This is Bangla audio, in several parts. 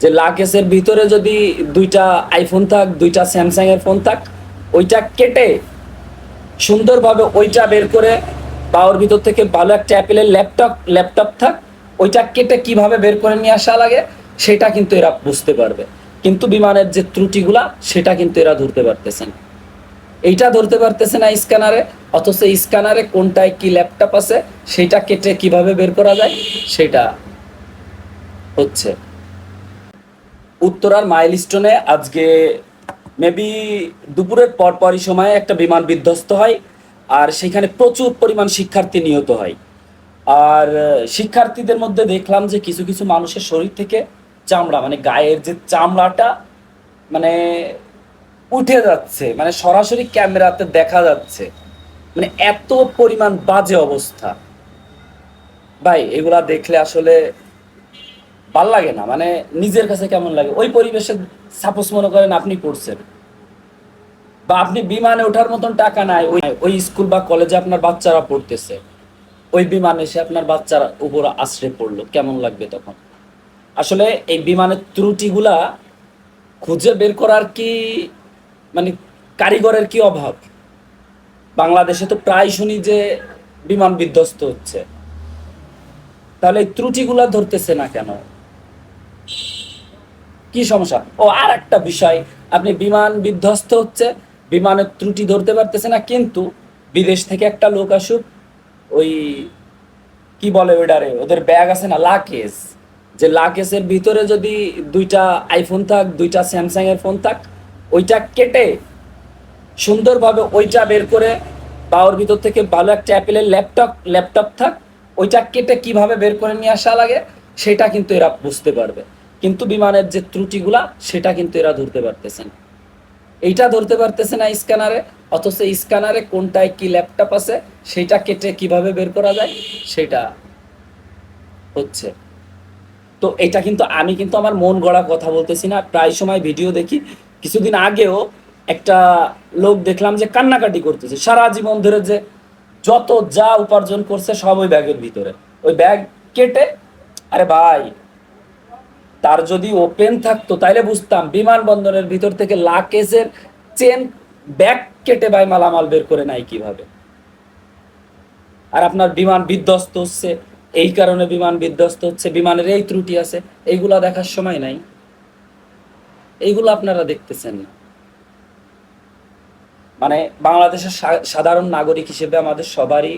যে লাকেসের ভিতরে যদি দুইটা আইফোন থাক, দুইটা স্যামসাং এর ফোন থাক, ওইটা কেটে সুন্দরভাবে ওইটা বের করে বা ওর ভিতর থেকে ভালো একটা অ্যাপেলের ল্যাপটপ ল্যাপটপ থাক, ওইটা কেটে কীভাবে বের করে নিয়ে আসা লাগে, সেটা কিন্তু এরা বুঝতে পারবে। কিন্তু বিমানের যে ত্রুটিগুলা, সেটা কিন্তু এরা ধরতে পারতেছেন এইটা ধরতে পারতেছে না স্ক্যানারে, অথচ স্ক্যানারে কোনটায় কি ল্যাপটপ আছে, সেটা কেটে কীভাবে বের করা যায়, সেটা হচ্ছে উত্তরার মাইলস্টোনে আজকে মেবি দুপুরের পরপরই সময়ে একটা বিমান বিধ্বস্ত হয়, আর সেখানে প্রচুর পরিমাণ শিক্ষার্থী নিহত হয়। আর, শিক্ষার্থীদের মধ্যে দেখলাম যে কিছু কিছু মানুষের শরীর থেকে চামড়া মানে গায়ের যে চামড়াটা মানে উঠে যাচ্ছে মানে সরাসরি ক্যামেরাতে দেখা যাচ্ছে। মানে এত পরিমাণ বাজে অবস্থা। ভাই, এগুলা দেখলে আসলে ভালো লাগে না মানে নিজের কাছে কেমন লাগে? ওই পরিবেশে সাপোজ মনে করেন আপনি পড়ছেন, বা আপনি বিমানে ওঠার মতন টাকা নাই, ওই ওই স্কুল বা কলেজে আপনার বাচ্চারা পড়তেছে, ওই বিমানে এসে আপনার বাচ্চারা উপর আশ্রয় পড়ল, কেমন লাগবে তখন? আসলে এই বিমানের ত্রুটিগুলা খুঁজে বের করার কি মানে কারিগরের কি অভাব? বাংলাদেশে তো প্রায় শুনি যে বিমান বিধ্বস্ত হচ্ছে। তাহলে এই ত্রুটিগুলা ধরতেছে না কেন? কি সমস্যা? ও আর একটা বিষয়, আপনি বিমান বিধ্বস্ত হচ্ছে, বিমানের ত্রুটি ধরতে পারতেছে না, কিন্তু বিদেশ থেকে একটা লোক আসুক, ওই কি বলে ওইটারে ওদের ব্যাগ আছে না লাকেজ যে লাকেজের ভিতরে যদি দুইটা আইফোন থাক, দুইটা স্যামসাং এর ফোন থাক, ওইটা কেটে সুন্দরভাবে ওইটা বের করে বা ওর ভিতর থেকে ভালো একটা অ্যাপেলের ল্যাপটপ ল্যাপটপ থাক, ওইটা কেটে কীভাবে বের করে নিয়ে আসা লাগে, সেটা কিন্তু এরা বুঝতে পারবে। কিন্তু বিমানের যে ত্রুটিগুলা, সেটা কিন্তু এরা ধরতে পারতেছেন। এইটা ধরতে পারতেছে না স্ক্যানারে, অথচ স্ক্যানারে কোনটায় কি ল্যাপটপ আছে, সেটা কেটে কীভাবে বের করা যায়, সেটা হচ্ছে। তো এটা কিন্তু আমি কিন্তু আমার মন গড়া কথা বলতেছি না, প্রায় সময় ভিডিও দেখি। কিছুদিন আগেও একটা লোক দেখলাম যে কান্নাকাটি করতেছে। সারা জীবন ধরে যে যত যা উপার্জন করছে সব ওই ব্যাগের ভিতরে। ওই ব্যাগ কেটে, আরে ভাই তার যদি ওপেন থাকতো, তাইলে বুঝতাম বিমানবন্দরের ভিতর থেকে লাকেজের চেন ব্যাগ কেটে ভাই মালামাল বের করে নাই কীভাবে। আর আপনার বিমান বিধ্বস্ত হচ্ছে, এই কারণে বিমান বিধ্বস্ত হচ্ছে, বিমানের এই ত্রুটি আছে, এইগুলা দেখার সময় নাই। এইগুলো আপনারা দেখতেছেন না। মানে বাংলাদেশের সাধারণ নাগরিক হিসেবে আমাদের সবারই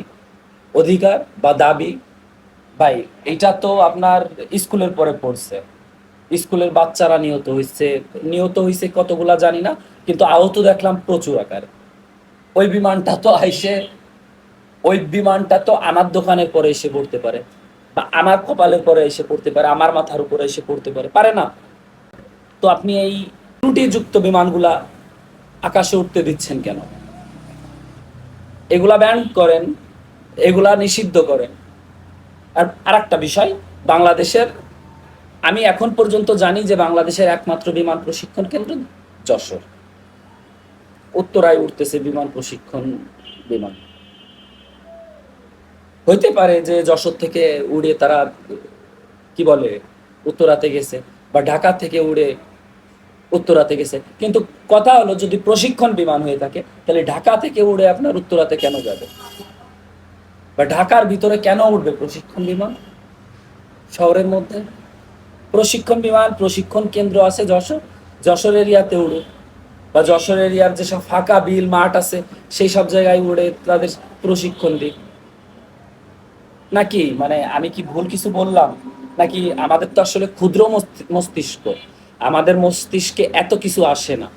অধিকার বা দাবি। ভাই এটা তো আপনার স্কুলের পরে পড়ছে। স্কুলের বাচ্চারা নিহত হয়েছে নিহত হয়েছে কতগুলা জানি না, কিন্তু আহত দেখলাম প্রচুর আকার। ওই বিমানটা তো আইসে, ওই বিমানটা তো আমার দোকানের পরে এসে পড়তে পারে, বা আমার কপালের পরে এসে পড়তে পারে, আমার মাথার উপরে এসে পড়তে পারে পারে না। তো আপনি এই ত্রুটিযুক্ত বিমানগুলা আকাশে উঠতে দিচ্ছেন কেন? এগুলা ব্যান করেন, এগুলা নিষিদ্ধ করেন। আর আরেকটা বিষয়, বাংলাদেশের আমি এখন পর্যন্ত জানি যে বাংলাদেশের একমাত্র বিমান প্রশিক্ষণ কেন্দ্র যশোর। উত্তরায় উঠতেছে বিমান প্রশিক্ষণ বিমান। হইতে পারে যে যশোর থেকে উড়ে তারা, কি বলে, উত্তরাতে গেছে বা ঢাকা থেকে উড়ে উত্তরাতে গেছে। কিন্তু কথা হলো যদি প্রশিক্ষণ বিমান হয়ে থাকে, তাহলে ঢাকা থেকে উড়ে আপনার উত্তরাতে কেন যাবে? বা ঢাকার ভিতরে কেন উঠবে প্রশিক্ষণ বিমান? শহরের মধ্যে? প্রশিক্ষণ বিমান, প্রশিক্ষণ কেন্দ্র আছে যশোর যশোর এরিয়াতে উড়ে। বা যশোর এরিয়ার যেসব ফাঁকা বিল, মাঠ আছে, সেই সব জায়গায় উড়ে তাদের প্রশিক্ষণ দিক নাকি মানে আমি কি ভুল কিছু বললাম? নাকি আমাদের তো আসলে ক্ষুদ্র মস্তিষ্ক। আমাদের মস্তিষ্কে এত কিছু আসে না।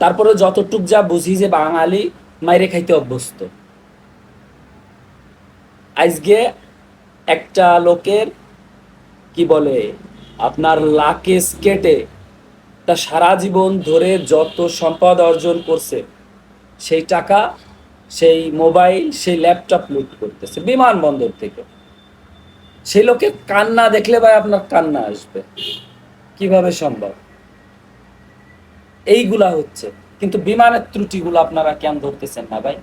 তারপরে যতটুক যা বুঝি যে বাঙালি মাইরে খাইতে অভ্যস্ত। আজকে একটা লোকের, কি বলে আপনার লাকেজ কেটে তা সারা জীবন ধরে যত সম্পদ অর্জন করছে, সেই টাকা, সেই মোবাইল, সেই ল্যাপটপ লুট করতেছে বিমানবন্দর থেকে। সেই লোকে কান্না দেখলে ভাই আপনার কান্না আসবে। কীভাবে সম্ভব? এইগুলা হচ্ছে। কিন্তু বিমানের ত্রুটিগুলো আপনারা কেন ধরতেছেন না ভাই?